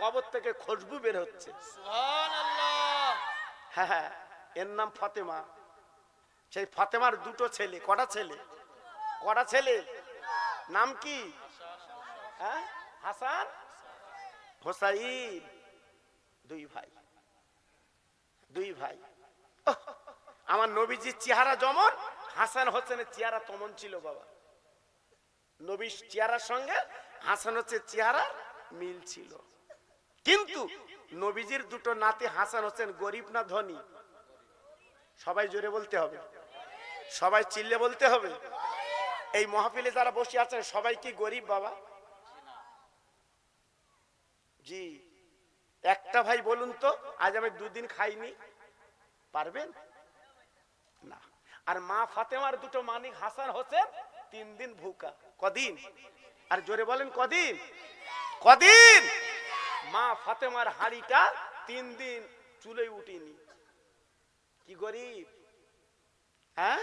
কবর থেকে খুশবু বের হচ্ছে। হ্যাঁ হ্যাঁ এর নাম ফাতেমা। সেই ফাতেমার দুটো ছেলে কটা ছেলে? কটা ছেলে? নাম কি? হ্যাঁ হাসান হোসাইন। দুই ভাই। দুই ভাই। আমার নবীজির চেহারা যেমন হাসান হোসেনের চেহারা তেমন ছিল বাবা। নবীর চেহারার সঙ্গে হাসান হচ্ছে চেহারা মিল ছিল। কিন্তু নবীজির দুটো নাতি হাসান হোসেন গরিব না ধনী? সবাই জোরে বলতে হবে। সবাই চিল্লে বলতে হবে। এই মহাফিলে যারা বসে আছেন, সবাই কি গরিব বাবা? জি। একটা ভাই বলুন তো, আজ আমি দুদিন খাইনি। পারবেন? না। আর মা ফাতেমার দুটো মানিক হাসান হোসেন তিন দিন ভুকা। কদিন? আর জোরে বলেন কদিন? কদিন? মা ফাতেমার হাড়িটা তিন দিন চুলে উঠিনি। কি গরিব। হ্যাঁ?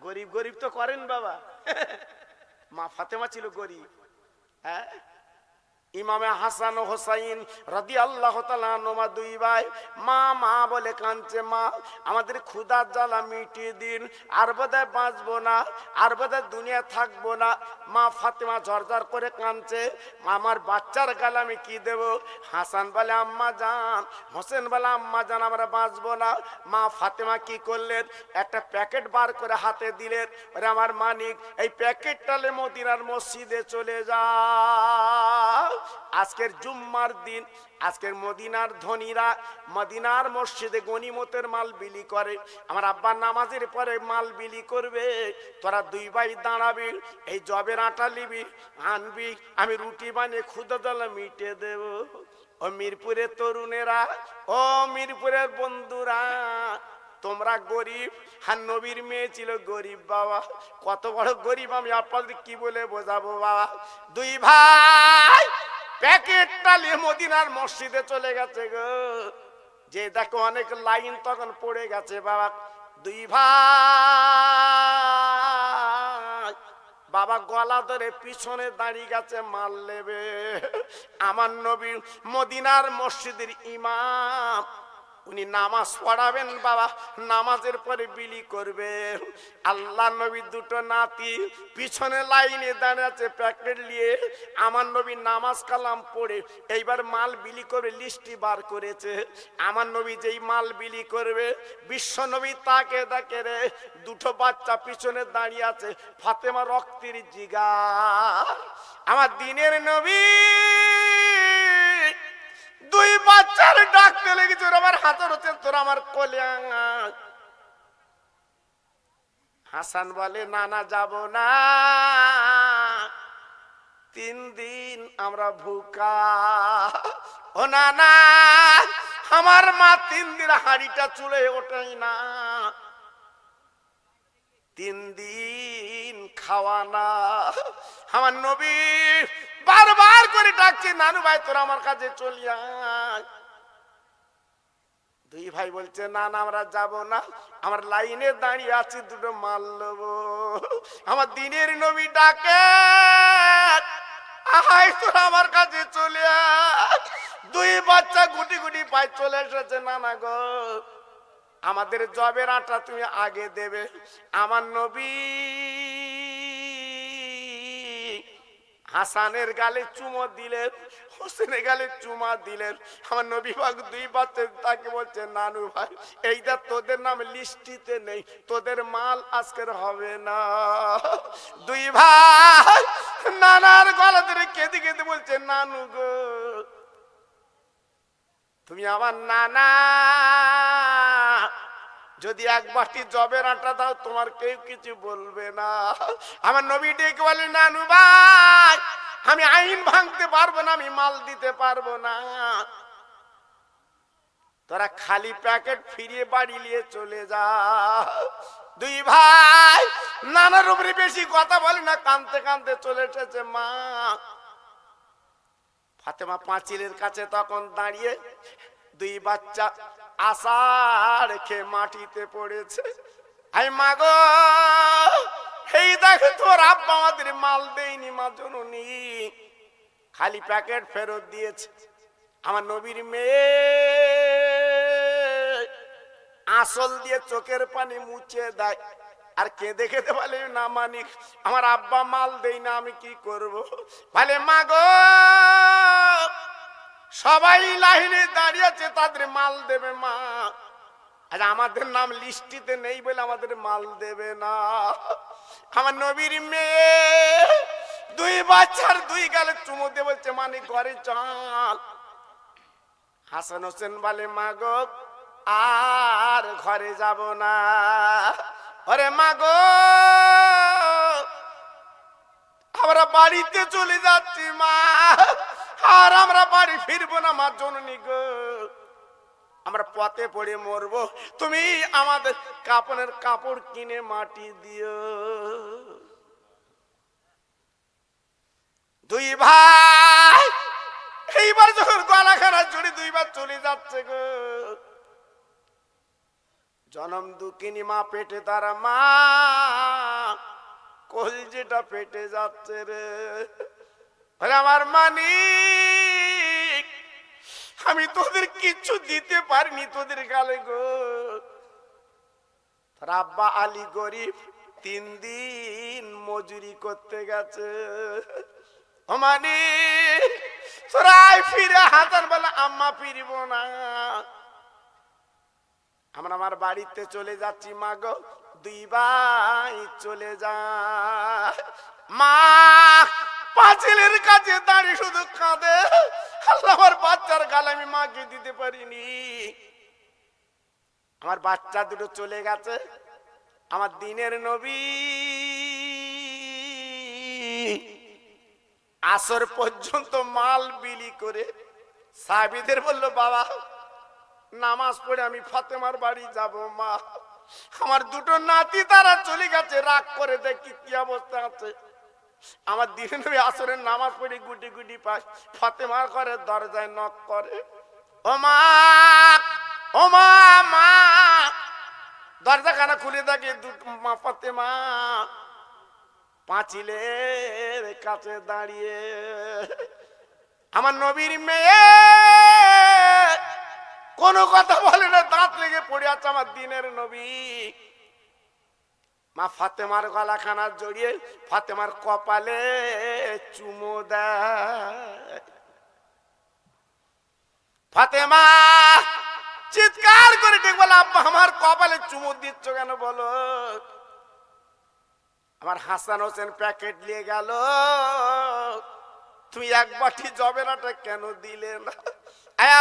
গরিব গরিব তো করেন বাবা। মা ফাতেমা ছিল গরিব। হ্যাঁ? ইমামে হাসান হোসাইন রাদি আল্লাহ মা দুই ভাই, মা মা বলে কাঁদছে, মা, আমাদের ক্ষুদার জ্বালা মিটিয়ে দিন, আর বোধহয় বাঁচবো না, আর বোধহয় দুনিয়া থাকব না। মা ফাতেমা ঝরঝর করে কাঁদছে, আমার বাচ্চার গালে আমি কি দেব? হাসান বলে, আম্মা যান। হোসেন বলে, আম্মা যান, আমরা বাঁচবো না। মা ফাতেমা কি করলেন? একটা প্যাকেট বার করে হাতে দিলেন। ওরে আমার মানিক, এই প্যাকেটটালে মদিনার মসজিদে চলে যাও আজকের জুম্মার দিন, আজকের মদিনার ধনীরা মদিনার মসজিদে গনিমতের মাল বিলি করে। আমার আব্বা নামাজের পরে মাল বিলি করবে। তোরা দুই ভাই দাঁড়াবি, এই জবের আটা নিবি, আনবি, আমি রুটি বানিয়ে ক্ষুদা মিটে দেব। ও মিরপুরের তরুণেরা, ও মিরপুরের বন্ধুরা তোমরা গরিব। হ্যাঁ নবীর মেয়ে ছিল গরিব বাবা। কত বড় গরিব আমি আপনাদের কি বলে বোঝাবো বাবা? দুই ভাই প্যাকেটটা নিয়ে মদিনার মসজিদে চলে গেছে গো। যে দেখো অনেক লাইন তখন পড়ে গেছে বাবা। দুই ভাই, বাবা গলা ধরে পিছনে দাঁড়িয়ে গেছে, মাল নেবে। আমার নবী মদিনার মসজিদের ইমাম উনি নামাজ পড়াবেন বাবা, নামাজের পরে বিলি করবেন আল্লাহ নবী দুটো নাতি পিছনে লাইনে দাঁড়িয়ে আছে প্যাকেট নিয়ে। আমার নবী নামাজ কালাম পড়ে, এইবার মাল বিলি করে লিস্টি বার করেছে। আমার নবী যেই মাল বিলি করবে, বিশ্ব নবী তাকে দেখে রে, দুটো বাচ্চা পিছনে দাঁড়িয়ে আছে, ফাতেমা রক্তের জিগা আমার দিনের নবী দুই বাচ্চার ডাকতে লেগেছে ওরা আমার হাতের হচ্ছে, তোর আমার কলিয়াং হাসান বলে, না না, যাব না। তিন দিন আমরা ভুকা। ও, না না, আমার মা তিন দিন হাড়িটা চুলে ওঠেই না। তিন দিন খাওয়া না। আমার নবী বারবার করে ডাকছে, নানু ভাই, তোরা আমার কাছে চলিয়া দুই ভাই বলছে, না না, আমরা যাব না। আমার লাইনে দাঁড়িয়ে আছি, দুটো মাল নেব। আমার দিনের নবী ডাকে, আহাই, তোরা আমার কাছে চলে দুই বাচ্চা গুটি গুটি পাই চলে এসেছে, নানা গো, আমাদের জবের আটা তুমি আগে দেবে। আমার নবী হাসানের গালে চুমো দিলেন, হোসেনের গালে চুমা দিলেন। আমার নবী বাগ দুই বাচ্চা তাকে বলছে, নানু ভাই, এইটা তোদের নাম লিস্টিতে নেই, তোদের মাল আজকের হবে না। দুই ভাই নানার গলা ধরে কেঁদে কেঁদে বলছে, নানু গো, তুমি আমার নানা যদি এক বাটি জবের আটা দাও, তোমার কেউ কিছু বলবে না। আমার নবী ডেকে বলে নানু ভাই, আমি আইন ভাঙতে পারব না, আমি মাল দিতে পারব না। তোরা খালি প্যাকেট ফিরিয়ে বাড়ি নিয়ে চলে যা। দুই ভাই, নানার উপরে বেশি কথা বলে না কানতে কানতে চলে এসেছে মা। ফাতেমা পাঁচিলের কাছে তখন দাঁড়িয়ে দুই বাচ্চা আশা রেখে মাটিতে পড়েছে। আই মাগো এই দেখো তোর আব্বা আমাদের মাল দেয়নি, মা জননী। খালি প্যাকেট ফেরত দিয়েছে। আমার নবীর মেয়ে আসল দিয়ে চোখের পানি মুছে দেয়। আর কেঁদে কেঁদে বলে, না মানিক, আমার আব্বা মাল দেই না, আমি কি করব? বলে, মা গো সবাই লাইনে দাঁড়িয়ে আছে, তাদের মাল দেবে মা। আর আমাদের নাম লিস্টিতে নেই বলে আমাদের মাল দেবে না। আমার নবীর মেয়ে দুই বাচ্চার দুই গালে চুমু দিয়ে বলছে মানে ঘরে চল। হাসান হোসেন বলে, মাগো, আর ঘরে যাব না। আরে মাগো, আমরা বাড়িতে চলে যাচ্ছি মা। আর আমরা বাড়ি ফিরবো না, মা জননী গো। আমরা পথে পড়ে মরবো। তুমি আমাদের কাপড়ের কাপড় কিনে মাটি দিও। দুই ভাই, এইবার যখন গলাখানা জুড়ে দুইবার চলে যাচ্ছে গো। জনম দুঃখিনী মা, পেটে তারা মা, কলজেটা পেটে যাচ্ছে রে। আরে আমার মানিক, আমি তোদের কিচ্ছু দিতে পারিনি তোদের গালে গো। তোর আব্বা আলী গরিব, তিন দিন মজুরি করতে গেছে। ও মানিক তোরাই ফিরে হাজার বেলা আম্মা ফিরব না। আমরা আমার বাড়িতে চলে যাচ্ছি, মা গো, দুই ভাই চলে যা। মা পাঁচিলের কাছে দাঁড়িয়ে শুধু কাঁদে। আমার বাচ্চার গাল আমি মাকে দিতে পারিনি। আমার বাচ্চা দুটো চলে গেছে, আমার দিনের নবী। আসর পর্যন্ত মাল বিলি করে সাবিদের বলল, বাবা, নামাজ পড়ে আমি ফাতেমার বাড়ি যাব, মা। আমার দুটো নাতি তারা চলে গেছে, রাগ করে দেখি কি অবস্থা আছে। আমার দিনে নবী আসরের নামাজ পড়ে গুটি গুটি পাস ফাতেমার ঘরে দরজায় নক করে। ও মা মা দরজা খানা খুলে দুটো মা ফাতেমা পাঁচিলের কাছে দাঁড়িয়ে। আমার নবীর মেয়ে কোনো কথা বলে না, দাঁত লেগে পড়ে আছে আমার দিনের নবী। মা ফাতেমার গলাখানা জড়িয়ে ফাতেমার কপালে চুমো দেয়। ফাতেমা, চিৎকার করে ঠিক বলে, আব্বা, আমার কপালে চুমু দিচ্ছ কেন বলো? আমার হাসান হোসেন প্যাকেট নিয়ে গেল। তুমি এক বাটি জবেরাটা কেন দিলে না?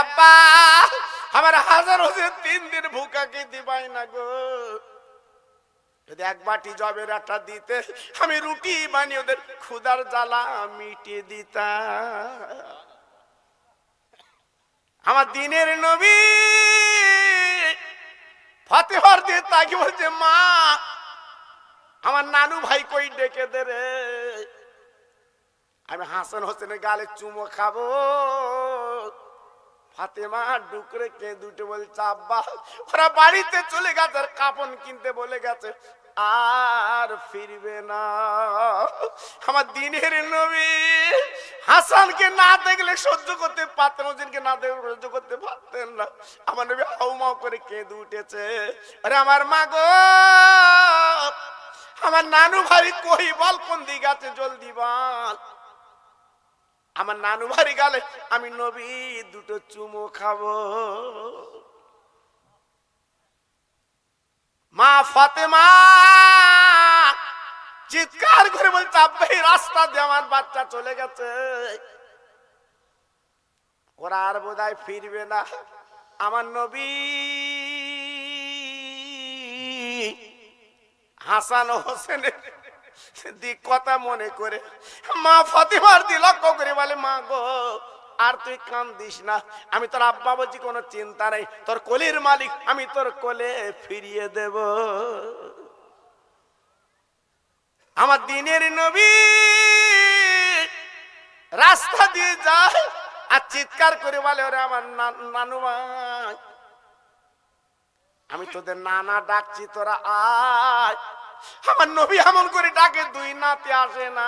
আব্বা, আমার হাজার হোসেন তিন দিন ভুকাকে দিবাই না গো। যদি এক বাটি জবেরাটা দিতে, আমি রুটি বানিয়ে ওদের ক্ষুদার জ্বালা মিটিয়ে দিতাম। আমার দিনের নবী ফতেহর দিয়ে তাকে বলছে, মা, আমার নানু ভাই কই ডেকে দে রে। আমি হাসান হোসেনের গালে চুমো খাব। ফাতেমা ডুকরে কে দুটো বলছে, আব্বা, ওরা বাড়িতে চলে গেছে আর কাপন কিনতে বলে গেছে। আর ফিরবে না। আমার দিনের নবী হাসানকে না দেখলে সহ্য করতে পারতেন ওদেরকে না দেখলে সহ্য করতে পারতেন না। আমার নবী হাউমাউ করে কেঁদে উঠেছে। আরে আমার মা গো, আমার নানু ভাই কই বল, কোন দিকে আছে জলদি বল। আমার নানু বাড়ি গেলে আমি নবী দুটো চুমো খাব। মা ফাতেমা, চিৎকার করে বলছে, আব্বা রাস্তা দিয়ে আমার বাচ্চা চলে গেছে। ওরা আর বোধহয় ফিরবে না। আমার নবী হাসান হোসেনের দিক কথা মনে করে মা ফাতিমার দি লক্ষ্য করে বলে, মা গো আর তুই কান্দিস না। আমি তোর আব্বা বলছি, কোনো চিন্তা নেই। তোর কলির মালিক, আমি তোর কোলে ফিরিয়ে দেব। আমার দিনের নবী রাস্তা দিয়ে যায় আর চিৎকার করে বলে, ওরে আমার নানু ভাই, আমি তোদের নানা ডাকছি, তোরা আয়। আমার নবী এমন করে ডাকে, দুই নাতে আসে না।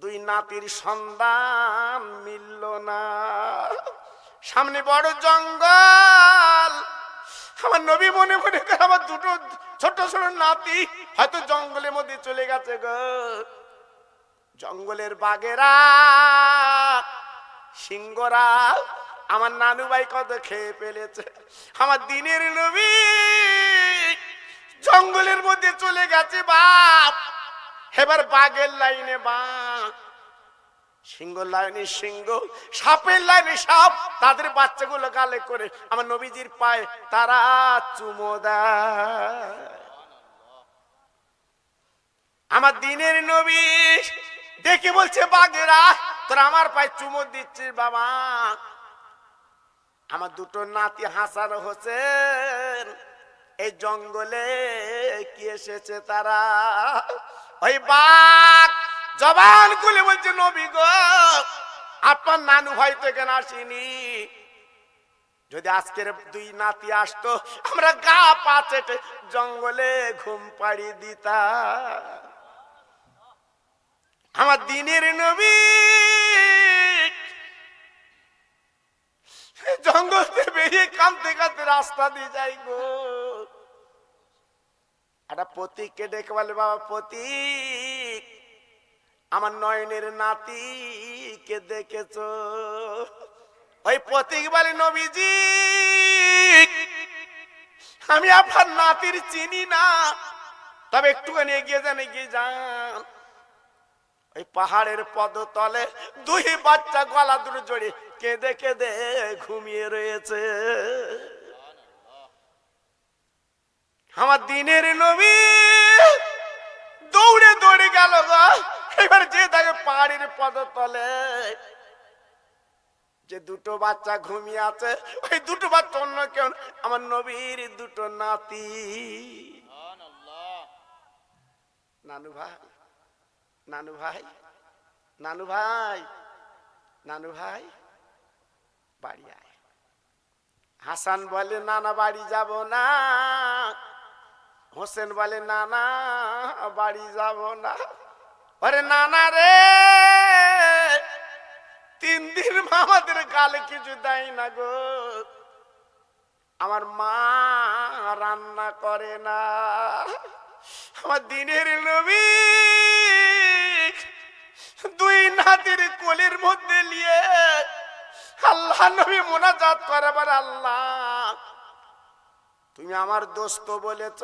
দুই নাতির সন্ধান মিলল না। সামনে বড় জঙ্গল। আমার নবী মনে মনে করে আমার দুটো ছোট ছোট নাতি হয়তো জঙ্গলের মধ্যে চলে গেছে গো। জঙ্গলের বাগেরা, সিংহরা, আমার নানু ভাই কত খেয়ে ফেলেছে। আমার দিনের নবী জঙ্গলের মধ্যে চলে গেছে বাপ। এবার বাঘের লাইনে বাঘ সিংহ লাইনে সিংহ, সাপের লাইনে সাপ, তাদের বাচ্চাগুলো গালে করে আমার নবীজির পায়ে তারা চুমো আমার দিনের নবী দেখে বলছে বাঘেরা তোরা আমার পায়ে চুমো দিচ্ছিস বাবা। আমার দুটো নাতি হাসান হোসেন, এই জঙ্গলে কি এসেছে তারা? ওই বাঘ, জবান খুলে বলছে, নবী গো, আপনার নানু ভাই তো এখানে আসেনি। যদি আজকের দুই নাতি আসতো, আমরা গা পা চেটে জঙ্গলে ঘুম পাড়ি দিতা আমার দিনের নবী জঙ্গল বেরিয়ে কাঁদতে কাঁদতে রাস্তা দিয়ে যাই গো। একটা প্রতীককে ডেকে বলে, বাবা, প্রতীক, আমার নয়নের নাতিকে দেখেছ? ওই প্রতীক বলে, নবীজি, আমি আপনার নাতির চিনি না। তবে একটুখানি এগিয়ে যান এগিয়ে যান। ওই পাহাড়ের পদতলে দুই বাচ্চা গলা দুটো জড়িয়ে কেঁদে কেঁদে ঘুমিয়ে রয়েছে। আমার দিনের নবী। দৌড়ে দৌড়ে গেল এবার যে থাকে পাহাড়ের পদতলে, যে দুটো বাচ্চা ঘুমিয়ে আছে, ওই দুটো বাচ্চা অন্য কেউ আমার নবীর দুটো নাতি। নানু ভাই নানু ভাই নানু ভাই নানু ভাই, বাড়ি আয়। হাসান বলে, নানা বাড়ি যাব না হোসেন বলে, নানা, বাড়ি যাব না। আরে নানা রে, তিন দিন আমাদের গালে কিছু দেয় না গো। আমার মা রান্না করে না। আমার দিনের নবী দুই নাতির কোলের মধ্যে নিয়ে আল্লাহ নবী মোনাজাত করাবার আল্লাহ তুমি আমার দোস্ত বলেছ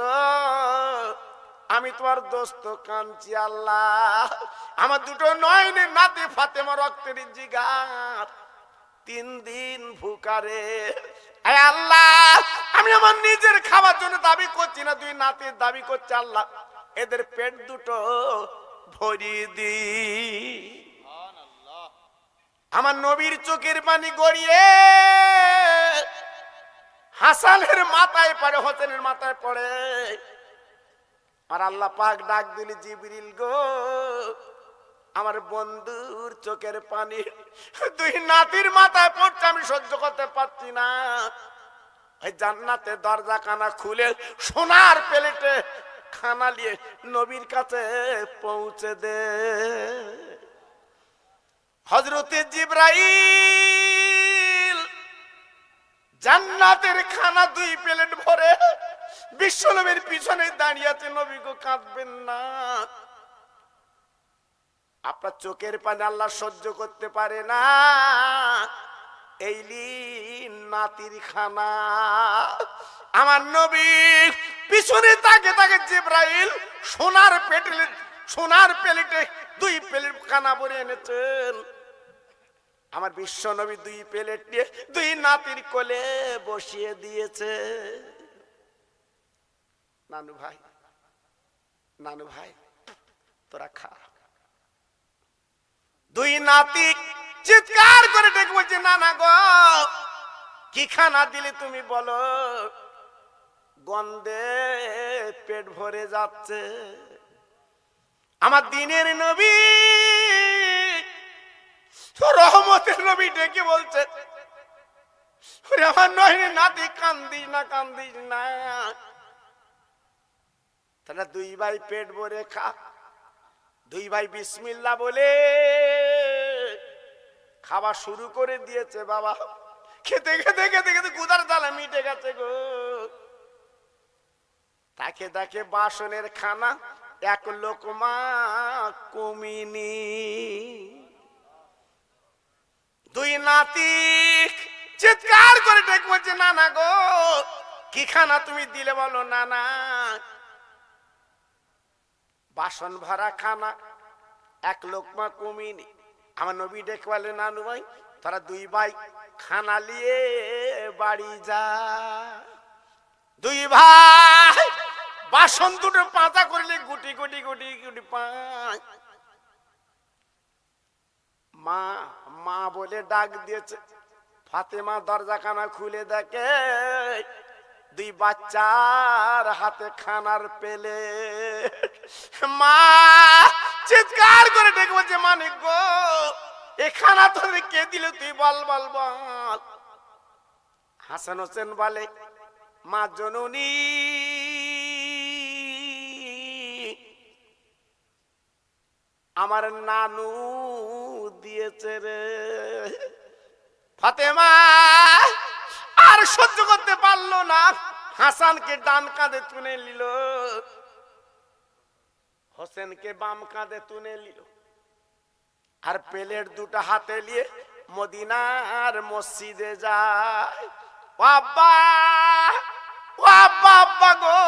আমি তোমার দোস্ত কাঁদছি আল্লাহ। আমার দুটো নয়নের নাতি ফাতেমা রক্তের জিগার। তিন দিন ভুকারে। আল্লাহ আমি আমার নিজের খাওয়ার জন্য দাবি করছি না দুই নাতির দাবি করছে আল্লাহ। এদের পেট দুটো ভরিয়ে দি আমার নবীর চোখের পানি গড়িয়ে হাসানের মাথায় পড়ে, হোসেনের মাথায় পড়ে। আর আল্লাহ পাক ডাক দিলি, জিবরিল গো, আমার বন্ধুর চোখের পানি, দুই নাতির মাথায় পড়ছে, আমি সহ্য করতে পারছি না। ওই জান্নাতে দরজা কানা খুলে সোনার প্লেটে খানা নিয়ে নবীর কাছে পৌঁছে দে। হজরতে জিব্রাইল জান্নাতের খানা দুই প্লেট ভরে বিশ্বনবীর পিছনে দাঁড়িয়ে আছে, নবী গো, কাঁদবেন না। আপনার চোখের পানি আল্লাহ সহ্য করতে পারে না। এই নাতির খানা। আমার নবী পিছনে তাকে তাকে জিব্রাইল সোনার পেটে সোনার প্লেটে দুই প্লেট খানা ভরে এনেছেন। আমার বিশ্ব নবী দুই প্লেট নিয়ে দুই নাতির কোলে বসিয়ে দিয়েছে। নানু ভাই নানু ভাই, তোরা খা। দুই নাতি চিৎকার করে ডেকে বলছে, নানা গো, কি খানা দিলে তুমি বলো? গন্ধে পেট ভরে যাচ্ছে। আমার দিনের নবী রহমতের নবী ডেকে আমার নাতি কান্দিস না কান্দিস না। তাহলে দুই ভাই পেট ভরে খা। দুই ভাই বিসমিল্লা বলে খাওয়া শুরু করে দিয়েছে বাবা। খেতে খেতে খেতে খেতে গুদার জ্বালা মিটে গেছে গো। তাকে তাকে বাসনের খানা এক লোকমা কমিনি। দুই নাতি চিৎকার করে ডেকে বলছে, নানা গো, কি খানা তুমি দিলে বলো, নানা? বাসন ভরা খানা, এক লোকমা কমিনি। আমার নবী ডেকে বলে, নানু ভাই, তারা দুই ভাই খানা নিয়ে বাড়ি যা। দুই ভাই বাসন দুটো পাতা করলে গুটি গুটি গুটি গুটি পাঁচ মা মা বলে ডাক দিয়েছে, ফাতেমা দরজাখানা খুলে দেখে দুই বাচ্চার হাতে খানার পেলে মা, চিৎকার করে ডেকে বলছে, মানিক গো, এ খানা তোদের কে দিল তুই বল বল বল। হাসান হোসেন বলে, মা জননী আমার নানু দিয়েছে রে। ফাতেমা, আর সহ্য করতে পারল না। হাসানকে ডান কাঁধে তুলে নিল। হোসেনকে বাম কাঁধে তুলে নিল। আর প্লেট দুটো হাতে নিয়ে মদিনার মসজিদে যায়। আব্বা আব্বা গো।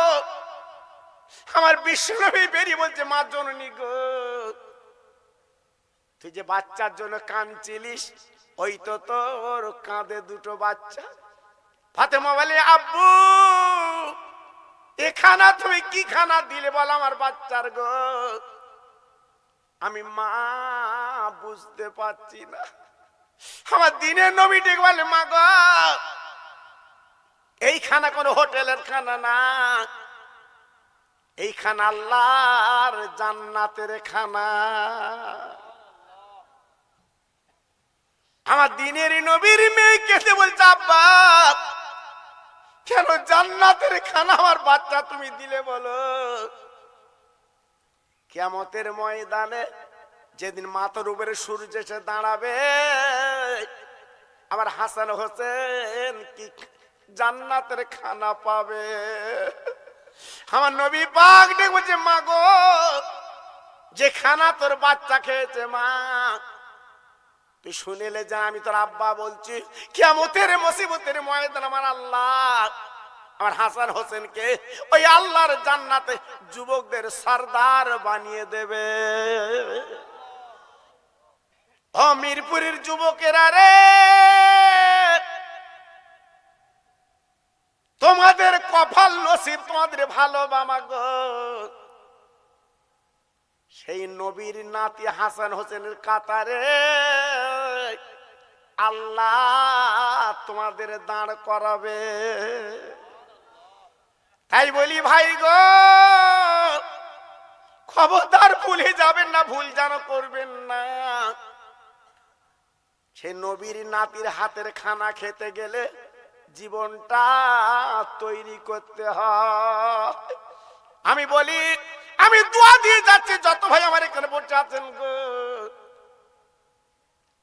আমার বিশ্বনবী বেরিয়ে বলছে, মা জননী গো। তুই যে বাচ্চার জন্য কাঁদছিলিস, ওই তো তোর কাঁধে দুটো বাচ্চা। ফাতেমা বলে, আব্বু এখানা খানা তুমি কি খানা দিলে বল আমার বাচ্চার গো? আমি, মা, বুঝতে পারছি না। আমার দিনের নবী ডেকে বলে, মা গো, এই খানা কোনো হোটেলের খানা না। এই খানা আল্লাহর জান্নাতের খানা। আমার দিনের নবীর মেয়ে কেটে বলছে, আব্বা, কেন জান্নাতের খানা আমার বাচ্চা তুমি দিলে বলো? কেমতের ময়দানে যেদিন মাথার উপরে সূর্য এসে দাঁড়াবে, আমার হাসান হোসেন কি জান্নাতের খানা পাবে? আমার নবী পাক ডেকে বলছে, মা গো, যে খানা তোর বাচ্চা খেয়েছে, মা তুই শুনেলে যা, আমি তোর আব্বা বলছি কেমতের মুসিবতের ময়দান আমার আল্লাহ, আমার হাসান হোসেনকে ওই আল্লাহর জান্নাতে যুবকদের সর্দার বানিয়ে দেবে। ও মিরপুরের যুবকেরা রে, তোমাদের কপাল নসিব, তোমাদের ভালো বাবা গো। সেই নবীর নাতি হাসান হোসেনের কাতারে আল্লাহ তোমাদের দাঁড় করাবে। তাই বলি, ভাই গো, খবরদার ভুলে যাবেন না, ভুল যেন করবেন না। সে নবীর নাতির হাতের খানা খেতে গেলে জীবনটা তৈরি করতে হয়। আমি বলি, আমি দোয়া দিয়ে যাচ্ছি, যত ভাই আমার এখানে বসে আছেন গো।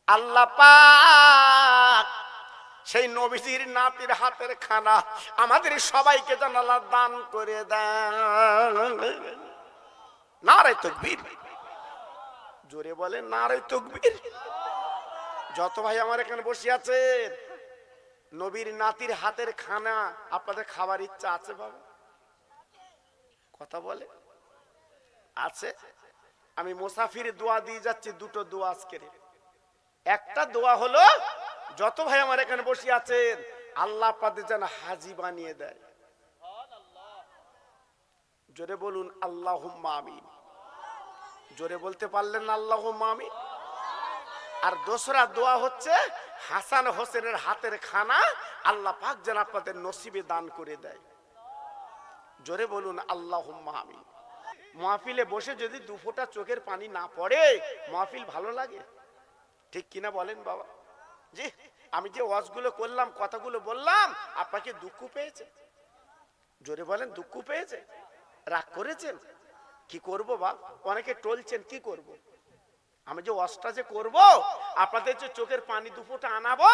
আল্লাহ পাক সেই নবীজির নাতির হাতের খানা আমাদের সবাইকে যেন আল্লাহ দান করে দেন। তকবীর। জোরে বলে না নারে তকবীর। যত ভাই আমার এখানে বসে আছে, নবীর নাতির হাতের খানা আপনাদের খাবার ইচ্ছা আছে বাবা? কথা বলে? আছে। আমি মুসাফির দোয়া দিয়ে যাচ্ছি, দুটো দোয়া আজকের একটা দোয়া হলো, যত ভাই আমার এখানে বসে আছেন, আল্লাহ পাদের যেন হাজি বানিয়ে দেয়। জোরে বলুন আল্লাহ আমিন। জোরে বলতে পারলেন আল্লাহ আমিন? আর দোসরা দোয়া হচ্ছে, হাসান হোসেনের হাতের খানা আল্লাহ পাক যেন আপনাদের নসিবে দান করে দেয়। জোরে বলুন আল্লাহ আমিন। মাহফিলে বসে যদি দু ফোঁটা চোখের পানি না পড়ে, মাহফিল ভালো লাগে? ঠিক কিনা বলেন বাবা? জি, আমি যে ওয়াজগুলো করলাম, কথাগুলো বললাম, আপনাকে দুঃখ পেয়েছে? জোরে বলেন, দুঃখ পেয়েছে? রাগ করেছেন? কি করব বা? অনেকে টলছেন, কি করব? আমি যে ওয়াজটা যে করব, আপনাদের যে চোখের পানি দুপুরটা আনাবো